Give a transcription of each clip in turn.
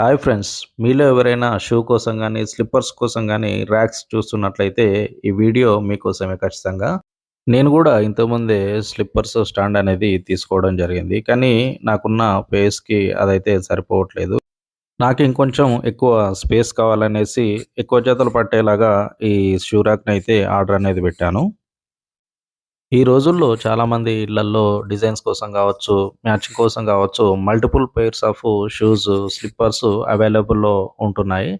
Hi friends మీలో ఎవరైనా shoe కోసం కానీ స్లిప్పర్స్ కోసం కానీ ర్యాక్స్ చూస్తున్నట్లయితే ఈ వీడియో మీకోసమే ఖచ్చితంగా. నేను కూడా ఇంతకుముందే స్లిప్పర్స్ స్టాండ్ అనేది తీసుకోవడం జరిగింది. కానీ నాకున్న పేస్కి అదైతే సరిపోవట్లేదు. నాకు ఇంకొంచెం ఎక్కువ స్పేస్ కావాలనేసి ఎక్కువ జతలు పట్టేలాగా ఈ షూ ర్యాక్ని అయితే ఆర్డర్ అనేది పెట్టాను. ఈ రోజుల్లో చాలామంది ఇళ్ళల్లో డిజైన్స్ కోసం కావచ్చు మ్యాచింగ్ కోసం కావచ్చు multiple pairs of shoes slippers అవైలబుల్లో ఉంటున్నాయి.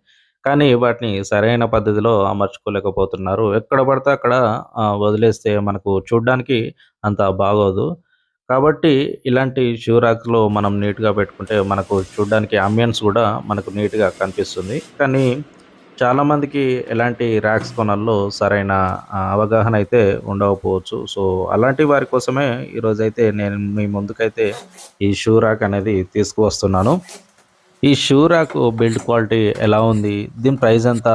కానీ వాటిని సరైన పద్ధతిలో అమర్చుకోలేకపోతున్నారు. ఎక్కడ పడితే అక్కడ వదిలేస్తే మనకు చూడడానికి అంత బాగోదు. కాబట్టి ఇలాంటి షూ ర్యాక్లో మనం నీట్గా పెట్టుకుంటే మనకు చూడడానికి అంబియన్స్ కూడా మనకు నీట్గా కనిపిస్తుంది. కానీ చాలామందికి ఎలాంటి ర్యాక్స్ కొనాల్లో సరైన అవగాహన అయితే ఉండకపోవచ్చు. సో అలాంటి వారి కోసమే ఈరోజైతే నేను మీ ముందుకైతే ఈ షూ ర్యాక్ అనేది తీసుకువస్తున్నాను. ఈ షూ ర్యాక్ బిల్డ్ క్వాలిటీ ఎలా ఉంది? దీని ప్రైస్ ఎంత?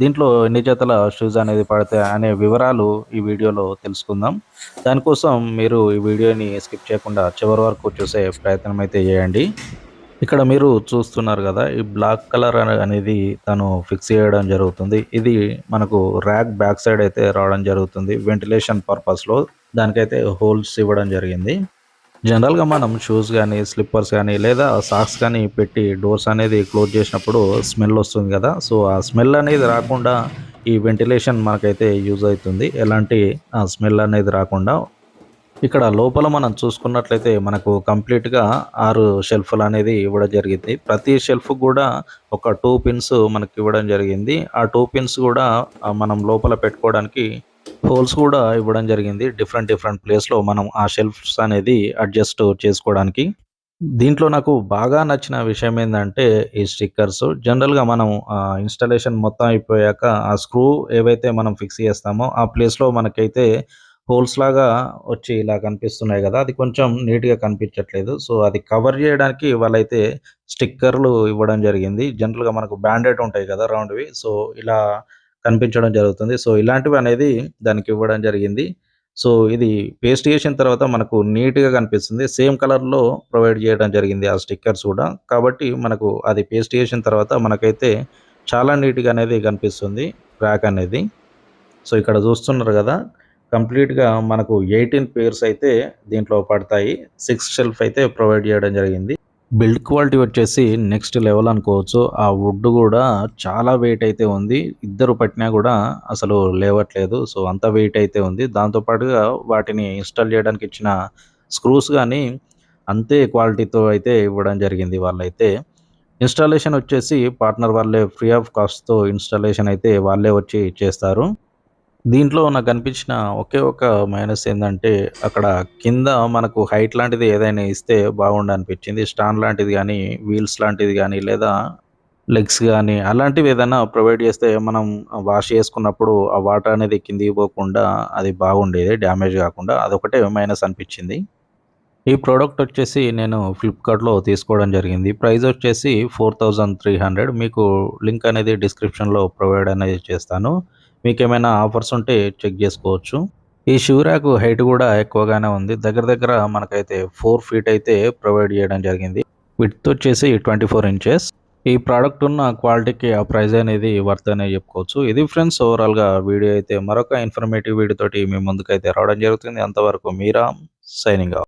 దీంట్లో ఎన్ని జతల షూస్ అనేది పడతాయి? అనే వివరాలు ఈ వీడియోలో తెలుసుకుందాం. దానికోసం మీరు ఈ వీడియోని స్కిప్ చేయకుండా చివరి వరకు చూసే ప్రయత్నం అయితే చేయండి. ఇక్కడ మీరు చూస్తున్నారు కదా ఈ బ్లాక్ కలర్ అనేది తను ఫిక్స్ చేయడం జరుగుతుంది. ఇది మనకు ర్యాక్ బ్యాక్ సైడ్ అయితే రావడం జరుగుతుంది. వెంటిలేషన్ పర్పస్లో దానికైతే హోల్స్ ఇవ్వడం జరిగింది. జనరల్గా మనం షూస్ కానీ స్లిప్పర్స్ కానీ లేదా సాక్స్ కానీ పెట్టి డోర్స్ అనేది క్లోజ్ చేసినప్పుడు స్మెల్ వస్తుంది కదా. సో ఆ స్మెల్ అనేది రాకుండా ఈ వెంటిలేషన్ మనకైతే యూజ్ అవుతుంది. ఎలాంటి స్మెల్ అనేది రాకుండా ఇక్కడ లోపల మనం చూసుకున్నట్లయితే మనకు కంప్లీట్గా ఆరు షెల్ఫ్లు అనేది ఇవ్వడం జరిగింది. ప్రతి షెల్ఫ్ కూడా ఒక టూ పిన్స్ మనకి ఇవ్వడం జరిగింది. ఆ టూ పిన్స్ కూడా మనం లోపల పెట్టుకోవడానికి హోల్స్ కూడా ఇవ్వడం జరిగింది. డిఫరెంట్ డిఫరెంట్ ప్లేస్లో మనం ఆ షెల్ఫ్స్ అనేది అడ్జస్ట్ చేసుకోవడానికి. దీంట్లో నాకు బాగా నచ్చిన విషయం ఏంటంటే ఈ స్టిక్కర్స్. జనరల్గా మనం ఇన్స్టాలేషన్ మొత్తం అయిపోయాక ఆ స్క్రూ ఏవైతే మనం ఫిక్స్ చేస్తామో ఆ ప్లేస్లో మనకైతే హోల్స్ లాగా వచ్చి ఇలా కనిపిస్తున్నాయి కదా అది కొంచెం నీట్గా కనిపించట్లేదు. సో అది కవర్ చేయడానికి వాళ్ళైతే స్టిక్కర్లు ఇవ్వడం జరిగింది. జనరల్గా మనకు బ్యాండెడ్ ఉంటాయి కదా రౌండ్వి సో ఇలా కనిపించడం జరుగుతుంది. సో ఇలాంటివి అనేది దానికి ఇవ్వడం జరిగింది. సో ఇది పేస్ట్ చేసిన తర్వాత మనకు నీట్గా కనిపిస్తుంది. సేమ్ కలర్లో ప్రొవైడ్ చేయడం జరిగింది ఆ స్టిక్కర్స్ కూడా. కాబట్టి మనకు అది పేస్ట్ చేసిన తర్వాత మనకైతే చాలా నీట్గా అనేది కనిపిస్తుంది ర్యాక్ అనేది. సో ఇక్కడ చూస్తున్నారు కదా కంప్లీట్గా మనకు ఎయిటీన్ పేర్స్ అయితే దీంట్లో పడతాయి. సిక్స్ షెల్ఫ్ అయితే ప్రొవైడ్ చేయడం జరిగింది. బిల్డ్ క్వాలిటీ వచ్చేసి నెక్స్ట్ లెవెల్ అనుకోవచ్చు. ఆ వుడ్ కూడా చాలా వెయిట్ అయితే ఉంది. ఇద్దరు పట్టినా కూడా అసలు లేవట్లేదు. సో అంత వెయిట్ అయితే ఉంది. దాంతోపాటుగా వాటిని ఇన్స్టాల్ చేయడానికి ఇచ్చిన స్క్రూస్ కానీ అంతే క్వాలిటీతో అయితే ఇవ్వడం జరిగింది వాళ్ళైతే. ఇన్స్టాలేషన్ వచ్చేసి పార్ట్నర్ వాళ్ళే ఫ్రీ ఆఫ్ కాస్ట్తో ఇన్స్టాలేషన్ అయితే వాళ్ళే వచ్చి చేస్తారు. దీంట్లో నాకు అనిపించిన ఒకే ఒక మైనస్ ఏంటంటే అక్కడ కింద మనకు హైట్ లాంటిది ఏదైనా ఇస్తే బాగుండు అనిపించింది. స్టాండ్ లాంటిది కానీ వీల్స్ లాంటిది కానీ లేదా లెగ్స్ కానీ అలాంటివి ఏదైనా ప్రొవైడ్ చేస్తే మనం వాష్ చేసుకున్నప్పుడు ఆ వాటర్ అనేది కిందికి పోకుండా అది బాగుండేది డ్యామేజ్ కాకుండా. అదొకటే మైనస్ అనిపించింది. ఈ ప్రోడక్ట్ వచ్చేసి నేను ఫ్లిప్కార్ట్లో తీసుకోవడం జరిగింది. ప్రైస్ వచ్చేసి ఫోర్ థౌజండ్ త్రీ హండ్రెడ్. మీకు లింక్ అనేది డిస్క్రిప్షన్లో ప్రొవైడ్ అనేది చేస్తాను. మీకు ఏమైనా ఆఫర్స్ ఉంటే చెక్ చేసుకోవచ్చు. ఈ శివరాకు హైట్ కూడా ఎక్కువగానే ఉంది. దగ్గర దగ్గర మనకైతే ఫోర్ ఫీట్ అయితే ప్రొవైడ్ చేయడం జరిగింది. విత్ వచ్చేసి ట్వంటీ ఫోర్ ఇంచెస్. ఈ ప్రోడక్ట్ ఉన్న క్వాలిటీకి ఆ ప్రైస్ అనేది వర్త్ అనే చెప్పుకోవచ్చు. ఇది ఫ్రెండ్స్ ఓవరాల్గా వీడియో అయితే మరొక ఇన్ఫర్మేటివ్ వీడియో తోటి మీ ముందుకైతే రావడం జరుగుతుంది. అంతవరకు మీరా సైనింగ్ అవ్వ